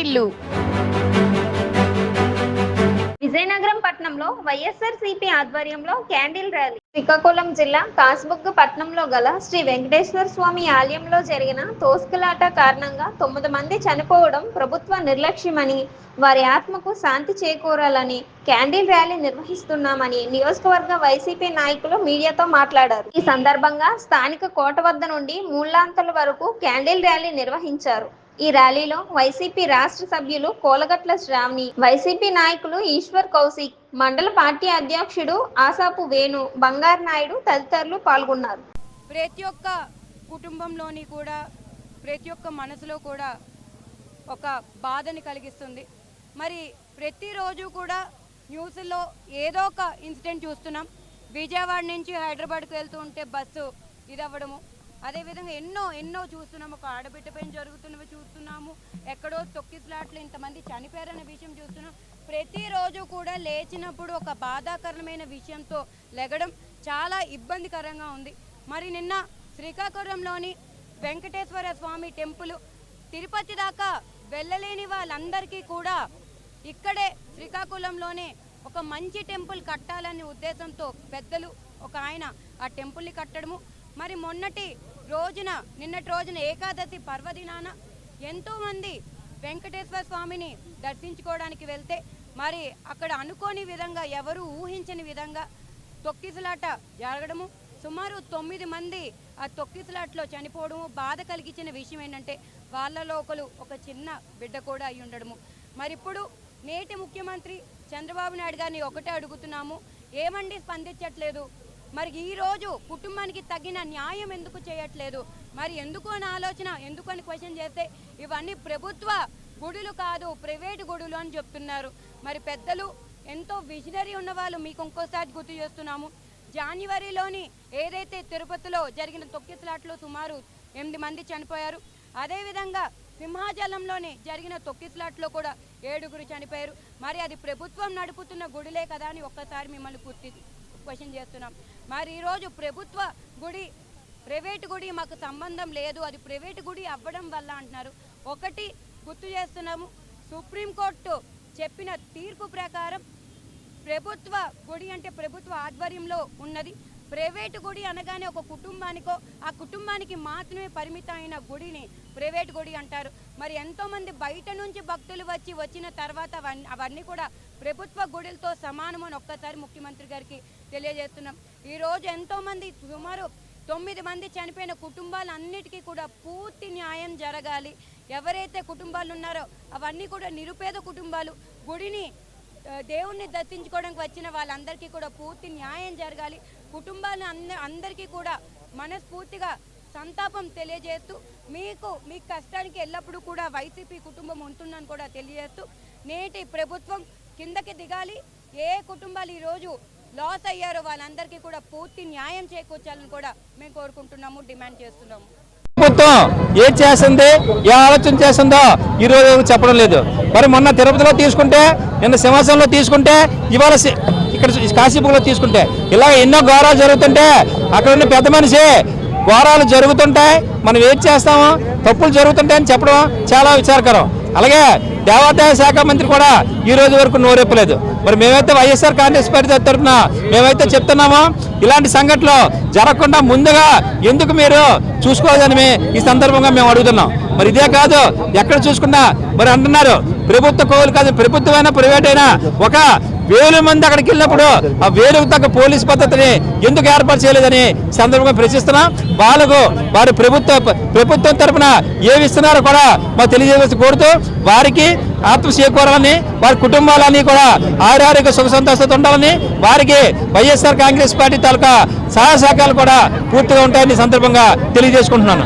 వాటిల్లు విజయనగరం పట్టణంలో YSR CP ఆధ్వర్యంలో candle rally. Srikakulam జిల్లా కాసుబుగ్గ పట్టణంలో గల శ్రీ వెంకటేశ్వర స్వామి ఆలయంలో జరిగిన తోసుకులాట కారణంగా తొమ్మిది మంది చనిపోవడం ప్రభుత్వ నిర్లక్ష్యమని వారి ఆత్మకు శాంతి చేకూరాలని క్యాండిల్ ర్యాలీ నిర్వహిస్తున్నామని నియోజకవర్గ వైసీపీ నాయకులు మీడియాతో మాట్లాడారు. ఈ సందర్భంగా స్థానిక కోట వద్ద నుండి మూలాంతల వరకు క్యాండిల్ ర్యాలీ నిర్వహించారు. ఈ ర్యాలీలో వైసీపీ రాష్ట్ర సభ్యులు కోలగట్ల శ్రావణి వైసీపీ నాయకులు ఈశ్వర్ కౌశిక్ మండల పార్టీ అధ్యక్షుడు ఆసాపు వేణు బంగారు నాయుడు తదితరులు పాల్గొన్నారు. ప్రతి ఒక్క కుటుంబంలోని కూడా ప్రతి ఒక్క మనసులో కూడా ఒక బాధని కలిగిస్తుంది. మరి ప్రతిరోజు కూడా న్యూస్లో ఏదో ఒక ఇన్సిడెంట్ చూస్తున్నాం. విజయవాడ నుంచి హైదరాబాద్కు వెళ్తూ ఉంటే బస్సు ఇదవ్వడము. అదేవిధంగా ఎన్నో ఎన్నో చూస్తున్నాము. ఒక ఆడబిడ్డ పైన జరుగుతున్నవి చూస్తున్నాము. ఎక్కడో తొక్కిసలాట్లు ఇంతమంది చనిపోయారనే విషయం చూస్తున్నాం. ప్రతిరోజు కూడా లేచినప్పుడు ఒక బాధాకరమైన విషయంతో లెగడం చాలా ఇబ్బందికరంగా ఉంది. మరి నిన్న శ్రీకాకుళంలోని వెంకటేశ్వర స్వామి టెంపుల్ తిరుపతి దాకా వెళ్ళలేని వాళ్ళందరికీ కూడా ఇక్కడే శ్రీకాకుళంలోనే ఒక మంచి టెంపుల్ కట్టాలనే ఉద్దేశంతో పెద్దలు ఒక ఆయన ఆ టెంపుల్ని కట్టడము మరి మొన్నటి రోజున నిన్నటి రోజున ఏకాదశి పర్వదినాన ఎంతోమంది వెంకటేశ్వర స్వామిని దర్శించుకోవడానికి వెళ్తే మరి అక్కడ అనుకోని విధంగా ఎవరు ఊహించని విధంగా తొక్కిసలాట జరగడము సుమారు తొమ్మిది మంది ఆ తొక్కిసలాట్లో చనిపోవడము బాధ కలిగించిన విషయం ఏంటంటే వాళ్ళలో ఒకరు ఒక చిన్న బిడ్డ కూడా అయి ఉండడము. మరి ఇప్పుడు నేటి ముఖ్యమంత్రి చంద్రబాబు నాయుడు గారిని ఒకటే అడుగుతున్నాము ఏమండి స్పందించట్లేదు? మరి ఈ రోజు కుటుంబానికి తగిన న్యాయం ఎందుకు చేయట్లేదు? మరి ఎందుకు అని ఆలోచన ఎందుకు అని క్వశ్చన్ చేస్తే ఇవన్నీ ప్రభుత్వ గుడులు కాదు ప్రైవేటు గుడులు అని చెప్తున్నారు. మరి పెద్దలు ఎంతో విజనరీ ఉన్నవాళ్ళు మీకు ఇంకోసారి గుర్తు చేస్తున్నాము. జనవరిలోని ఏదైతే తిరుపతిలో జరిగిన తొక్కిసలాట్లో సుమారు ఎనిమిది మంది చనిపోయారు. అదేవిధంగా సింహాచలంలోని జరిగిన తొక్కిసలాట్లో కూడా ఏడుగురు చనిపోయారు. మరి అది ప్రభుత్వం నడుపుతున్న గుడిలే కదా అని ఒక్కసారి మిమ్మల్ని గుర్తి క్వశ్చన్ చేస్తున్నాం. మరి ఈరోజు ప్రభుత్వ గుడి ప్రైవేటు గుడి మాకు సంబంధం లేదు. అది ప్రైవేటు గుడి అవ్వడం వల్ల అంటున్నారు. ఒకటి గుర్తు చేస్తున్నాము. సుప్రీంకోర్టు చెప్పిన తీర్పు ప్రకారం ప్రభుత్వ గుడి అంటే ప్రభుత్వ ఆధ్వర్యంలో ఉన్నది. ప్రైవేటు గుడి అనగానే ఒక కుటుంబానికో ఆ కుటుంబానికి మాత్రమే పరిమితమైన గుడిని ప్రైవేట్ గుడి అంటారు. మరి ఎంతోమంది బయట నుంచి భక్తులు వచ్చి వచ్చిన తర్వాత అవన్నీ కూడా ప్రభుత్వ గుడులతో సమానం అని ఒక్కసారి ముఖ్యమంత్రి గారికి తెలియజేస్తున్నాం. ఈరోజు ఎంతోమంది సుమారు తొమ్మిది మంది చనిపోయిన కుటుంబాలన్నిటికీ కూడా పూర్తి న్యాయం జరగాలి. ఎవరైతే కుటుంబాలు ఉన్నారో అవన్నీ కూడా నిరుపేద కుటుంబాలు. గుడిని దేవుణ్ణి దర్శించుకోవడానికి వచ్చిన వాళ్ళందరికీ కూడా పూర్తి న్యాయం జరగాలి. కుటుంబాన్ని అంద అందరికీ కూడా మనస్ఫూర్తిగా సంతాపం తెలియజేస్తూ మీకు మీ కష్టానికి ఎల్లప్పుడూ కూడా వైసీపీ కుటుంబం ఉంటుందని కూడా తెలియజేస్తూ నేటి ప్రభుత్వం కిందకి దిగాలి. ఏ కుటుంబాలు ఈరోజు లాస్ అయ్యారో వాళ్ళందరికీ కూడా పూర్తి న్యాయం చేకూర్చాలని కూడా మేము కోరుకుంటున్నాము డిమాండ్ చేస్తున్నాము. ప్రభుత్వం ఏం చేసింది? ఏ ఆలోచన చేసిందో ఈ రోజు వరకు చెప్పడం లేదు. మరి మొన్న తిరుపతిలో తీసుకుంటే నిన్న సింహాసనంలో తీసుకుంటే ఇవాళ ఇక్కడ కాశీపులో తీసుకుంటే ఇలా ఎన్నో ఘోరాలు జరుగుతుంటే అక్కడ ఉన్న పెద్ద మనిషి ఘోరాలు జరుగుతుంటాయి మనం ఏం చేస్తాము? తప్పులు జరుగుతుంటాయని చెప్పడం చాలా విచారకరం. అలాగే దేవాదాయ శాఖ మంత్రి కూడా ఈ రోజు వరకు నోరెప్పలేదు. మరి మేమైతే వైఎస్ఆర్ కాంగ్రెస్ పార్టీ తరఫున మేమైతే చెప్తున్నామో ఇలాంటి సంఘటనలు జరగకుండా ముందుగా ఎందుకు మీరు చూసుకోవాలని ఈ సందర్భంగా మేము అడుగుతున్నాం. మరి ఇదే కాదు ఎక్కడ చూసుకున్నా మరి అంటున్నారు ప్రభుత్వ కోవులు కాదు ప్రభుత్వమైనా ప్రైవేట్ అయినా ఒక వేల మంది అక్కడికి వెళ్ళినప్పుడు ఆ వేలకు తగ్గ పోలీస్ పద్ధతిని ఎందుకు ఏర్పాటు చేయలేదని సందర్భంగా ప్రశ్నిస్తున్నాం. వాళ్ళకు వారి ప్రభుత్వ ప్రభుత్వం తరపున ఏమి ఇస్తున్నారో కూడా మాకు తెలియజేసి కోరుతూ వారికి ఆత్మ చేకూరాలని వారి కుటుంబాలని కూడా ఆరోగ్య సుఖ సంతోషంతో ఉండాలని వారికి వైఎస్ఆర్ కాంగ్రెస్ పార్టీ తాలూకా సహాయ శాఖలు కూడా పూర్తిగా ఉంటాయని సందర్భంగా తెలియజేసుకుంటున్నాను.